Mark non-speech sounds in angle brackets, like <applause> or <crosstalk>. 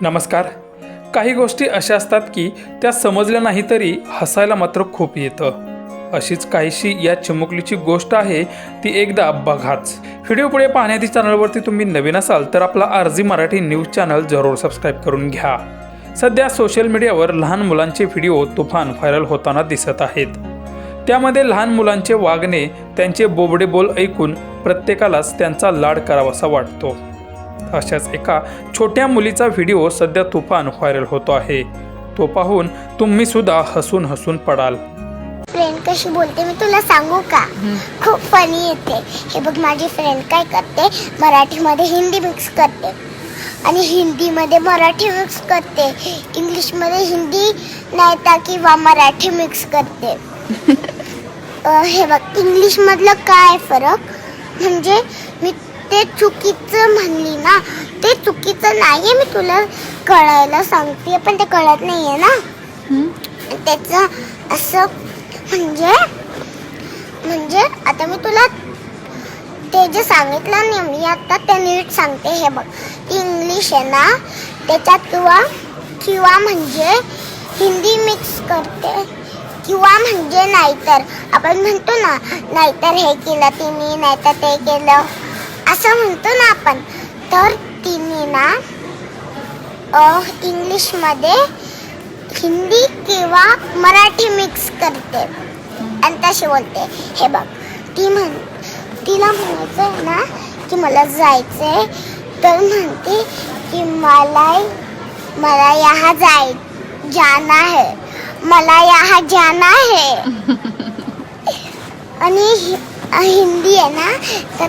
नमस्कार. काही गोष्टी अशा असतात की त्या समजल्या नाही तरी हसायला मात्र खूप येतं. अशीच काहीशी या चिमुकलीची गोष्ट आहे ती एकदा बघाच. व्हिडिओ पुढे पाहण्याआधी चॅनलवरती तुम्ही नवीन असाल तर आपला R G Marathi news channel जरूर सबस्क्राईब करून घ्या. सध्या सोशल मीडियावर लहान मुलांचे व्हिडिओ तुफान व्हायरल होताना दिसत आहेत. त्यामध्ये लहान मुलांचे वागणे त्यांचे बोबडे बोल ऐकून प्रत्येकालाच त्यांचा लाड करावासा वाटतो. अशाच एका छोट्या मुलीचा व्हिडिओ सध्या तुफान व्हायरल होतो आहे. तो पाहून तुम्ही सुद्धा हसून हसून पडाल. फ्रेंड कशी बोलते मी तुला सांगू का? खूप फनी येते. हे बघ माझी फ्रेंड काय करते? मराठीमध्ये हिंदी मिक्स करते. आणि हिंदीमध्ये मराठी मिक्स करते. इंग्लिशमध्ये हिंदी नाही तर किंवा मराठी मिक्स करते. <laughs> अं, हे बघ इंग्लिशमधलं काय फरक? म्हणजे मी ते चुकीचं म्हणली ना ते चुकीचं नाही मी तुला कळायला सांगते पण ते कळत नाही आहे ना त्याचं असं म्हणजे म्हणजे आता मी तुला ते जे सांगितलं ना मी आता ते नीट सांगते हे बघ. इंग्लिश आहे ना त्याच्यात किंवा किंवा म्हणजे हिंदी मिक्स करते किंवा म्हणजे नाहीतर. आपण म्हणतो ना नाहीतर हे केलं तिने नाहीतर ते केलं. असं म्हणतो ना आपण. तर तिने ना इंग्लिशमध्ये हिंदी किंवा मराठी मिक्स करते. आणि तशी बोलते. हे बघ ती म्हण तिला म्हणायचं आहे ना की मला जायचं आहे तर म्हणते की मला मला यहाँ जाय जाना है. मला यहाँ जाना है. <laughs> आणि हि- हिंदी आहे ना तर